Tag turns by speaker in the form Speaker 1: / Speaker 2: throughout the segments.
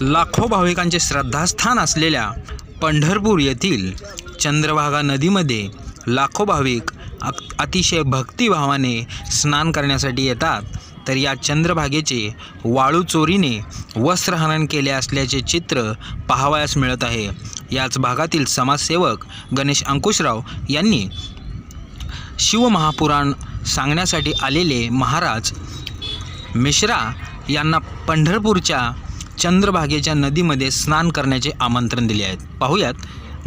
Speaker 1: लाखो भाविकांचे श्रद्धास्थान असलेल्या पंढरपूर येथील चंद्रभागा नदीमध्ये लाखो भाविक अतिशय भक्तिभावाने स्नान करण्यासाठी येतात. तर या चंद्रभागेचे वाळू चोरीने वस्त्रहनन केले असल्याचे चित्र पाहावयास मिळत आहे. याच भागातील समाजसेवक गणेश अंकुशराव यांनी शिवमहापुराण सांगण्यासाठी आलेले महाराज मिश्रा यांना पंढरपूरच्या चंद्रभागेच्या नदीमध्ये स्नान करण्याचे आमंत्रण दिले आहेत. पाहूयात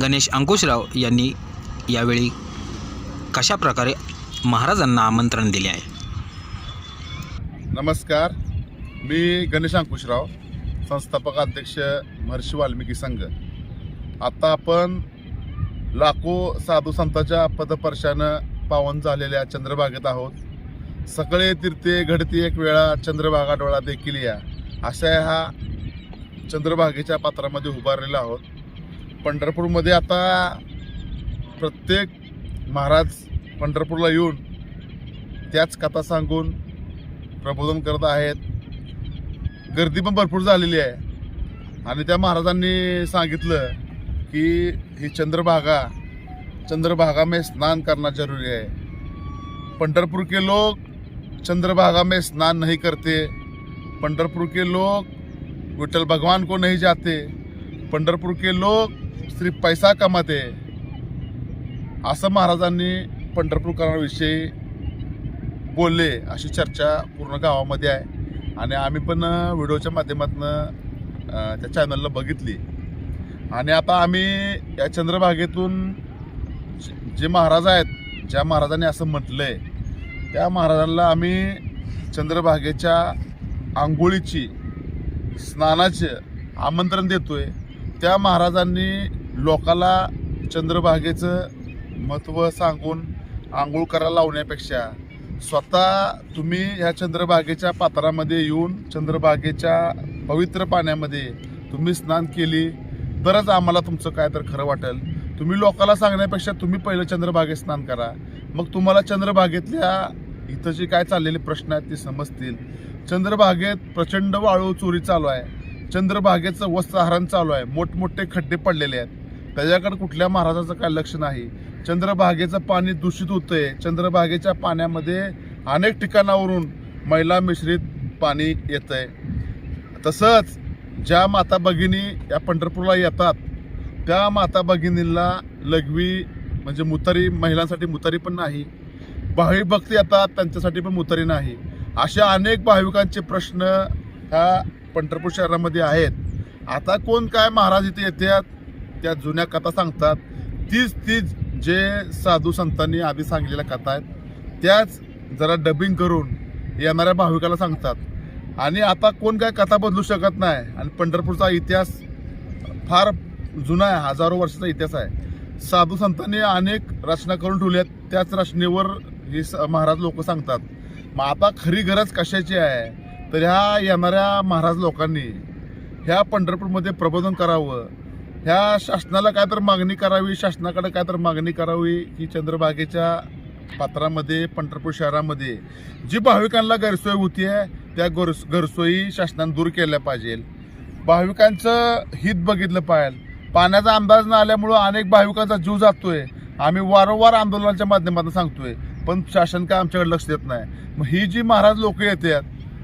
Speaker 1: गणेश अंकुशराव यांनी यावेळी कशा प्रकारे महाराजांना आमंत्रण दिले आहे.
Speaker 2: नमस्कार. मी गणेश अंकुशराव संस्थापक अध्यक्ष महर्षी वाल्मिकी संघ. आता आपण लाखो साधू संतांच्या पदपर्शानं पावन झालेल्या चंद्रभागेत आहोत. सगळे तीर्थे घडती एक वेळा चंद्रभागा डोळा देखील या. अशा ह्या चंद्रभागेच्या पात्रामध्ये उभारलेलो आहोत. पंढरपूरमध्ये आता प्रत्येक महाराज पंढरपूरला येऊन त्याच कथा सांगून प्रबोधन करत आहेत. गर्दी पण भरपूर झालेली आहे. आणि त्या महाराजांनी सांगितलं की ही चंद्रभागा चंद्रभागा में स्नान करना जरूरी है पंढरपुर के लोग चंद्रभागा में स्नान नहीं करते. पंढरपुर के लोग विठल भगवान को नहीं जाते। पंढरपूर के लोग सिर्फ पैसा कमाते। असं महाराजांनी पंढरपूरकरांविषयी बोलले अशी चर्चा पूर्ण गावामध्ये आहे. आणि आम्ही पण व्हिडिओच्या माध्यमातून त्या चॅनलला बघितली. आणि आता आम्ही या चंद्रभागेतून जे- जे महाराज आहेत ज्या महाराजांनी असं म्हटलंय त्या महाराजांना आम्ही चंद्रभागेच्या आंघोळीची स्नानाचे आमंत्रण देतोय. त्या महाराजांनी लोकाला चंद्रभागेचं महत्त्व सांगून आंघोळ करायला लावण्यापेक्षा स्वतः तुम्ही ह्या चंद्रभागेच्या पात्रामध्ये येऊन चंद्रभागेच्या पवित्र पाण्यामध्ये तुम्ही स्नान केली तरच आम्हाला तुमचं काय तर खरं वाटेल. तुम्ही लोकाला सांगण्यापेक्षा तुम्ही पहिलं चंद्रभागेत स्नान करा. मग तुम्हाला चंद्रभागेतल्या इथं जे काय चाललेले प्रश्न आहेत ते समजतील. चंद्रभागेत प्रचंड वाळू चोरी चालू आहे. चंद्रभागेचं वस्त्रहरण चालू आहे. मोठमोठे खड्डे पडलेले आहेत. त्याच्याकडे कुठल्या महाराजाचं काय लक्ष नाही. चंद्रभागेचं पाणी दूषित होतंय. चंद्रभागेच्या पाण्यामध्ये अनेक ठिकाणावरून मैला मिश्रित पाणी येतंय. तसंच ज्या माता भगिनी या पंढरपूरला येतात त्या माता भगिनींना लघवी म्हणजे मुतारी महिलांसाठी मुतारी पण नाही भाविक भक्त येतात त्यांच्यासाठी पण मुतारी नाही अशा अनेक भाविकांचे प्रश्न ह्या पंढरपूर शहरामध्ये आहेत. आता कोण काय महाराज इथे येतात त्या जुन्या कथा सांगतात. तीच तीच जे साधू संतांनी आधी सांगलेल्या कथा आहेत त्याच जरा डबिंग करून येणाऱ्या भाविकाला सांगतात. आणि आता कोण काय कथा बदलू शकत नाही आणि पंढरपूरचा इतिहास फार जुना आहे हजारो वर्षाचा इतिहास आहे. साधू संतांनी अनेक रचना करून ठेवल्या त्याच रचनेवर हे स- महाराज लोक सांगतात मग आता खरी गरज कशाची आहे? तर ह्या येणाऱ्या महाराज लोकांनी ह्या पंढरपूरमध्ये प्रबोधन करावं. ह्या शासनाला काय तर मागणी करावी शासनाकडे काय तर मागणी करावी की चंद्रभागेच्या पात्रामध्ये पंढरपूर शहरामध्ये जी भाविकांना गैरसोय होती आहे त्या गैरस गैरसोयी शासनाने दूर केल्या पाहिजे. भाविकांचं हित बघितलं पाहिजे. पाण्याचा अंदाज न आल्यामुळं अनेक भाविकांचा जीव जातोय. आम्ही वारंवार आंदोलनाच्या माध्यमातून सांगतोय. पण शासन काय आमच्याकडे लक्ष देत नाही. मग ही जी महाराज लोक येतात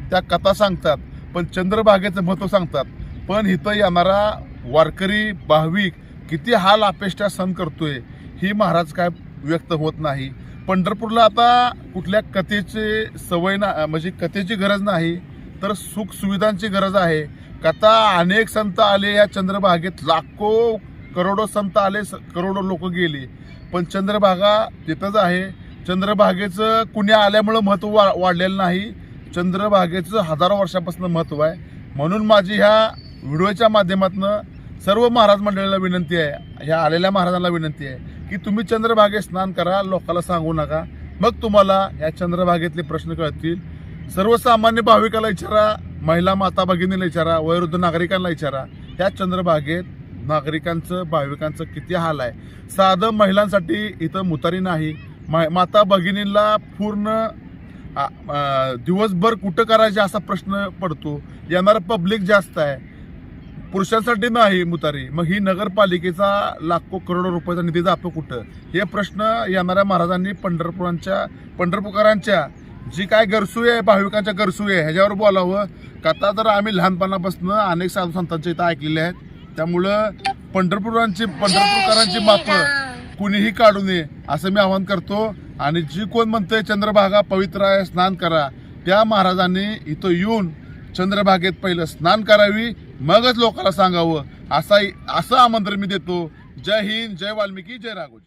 Speaker 2: त्या कथा सांगतात पण चंद्रभागेचं महत्त्व सांगतात. पण इथं येणारा वारकरी भाविक किती हाल अपेष्टा सहन करतोय ही महाराज काय व्यक्त होत नाही. पंढरपूरला आता कुठल्या कथेची सवय ना म्हणजे कथेची गरज नाही तर सुख सुविधांची गरज आहे. कथा अनेक संत आले या चंद्रभागेत लाखो करोडो संत आले स- करोडो लोक गेली. पण चंद्रभागा तिथंच आहे. चंद्रभागेचं कुणी आल्यामुळं महत्त्व वा वाढलेलं नाही. चंद्रभागेचं हजारो वर्षापासून महत्त्व आहे. म्हणून माझी ह्या व्हिडिओच्या माध्यमातून सर्व महाराज मंडळीला विनंती आहे ह्या आलेल्या महाराजांना विनंती आहे की तुम्ही चंद्रभागेत स्नान करा लोकाला सांगू नका. मग तुम्हाला या चंद्रभागेतले प्रश्न कळतील. सर्वसामान्य भाविकाला विचारा महिला माता भगिनीला विचारा वयोवृद्ध नागरिकांना विचारा. या चंद्रभागेत नागरिकांचं भाविकांचं किती हाल आहे. साधं महिलांसाठी इथं मुतारी नाही. मा- माता भगिनींला पूर्ण दिवसभर कुठं करायचे असा प्रश्न पडतो. येणारं पब्लिक जास्त आहे. पुरुषांसाठी नाही मुतारी. मग ही नगरपालिकेचा लाखो करोडो रुपयाचा निधी जातो कुठं? हे प्रश्न येणाऱ्या महाराजांनी पंढरपुरांच्या पंढरपूरकरांच्या जी काय गरसू आहे भाविकांच्या गरसू आहे ह्याच्यावर बोलावं. का आता तर आम्ही लहानपणापासून अनेक साधू संतांच्या इथं ऐकलेल्या आहेत. त्यामुळं पंढरपुरांची पंढरपूरकरांची मापं कुणीही काढू नये असं मी आवाहन करतो. आणि जी कोण म्हणतंय चंद्रभागा पवित्र आहे स्नान करा. त्या महाराजांनी इथं येऊन चंद्रभागेत पहिलं स्नान करावी मगच लोकांना सांगावं असा असं आमंत्रण मी देतो. जय हिंद जय वाल्मिकी जय राघोजी.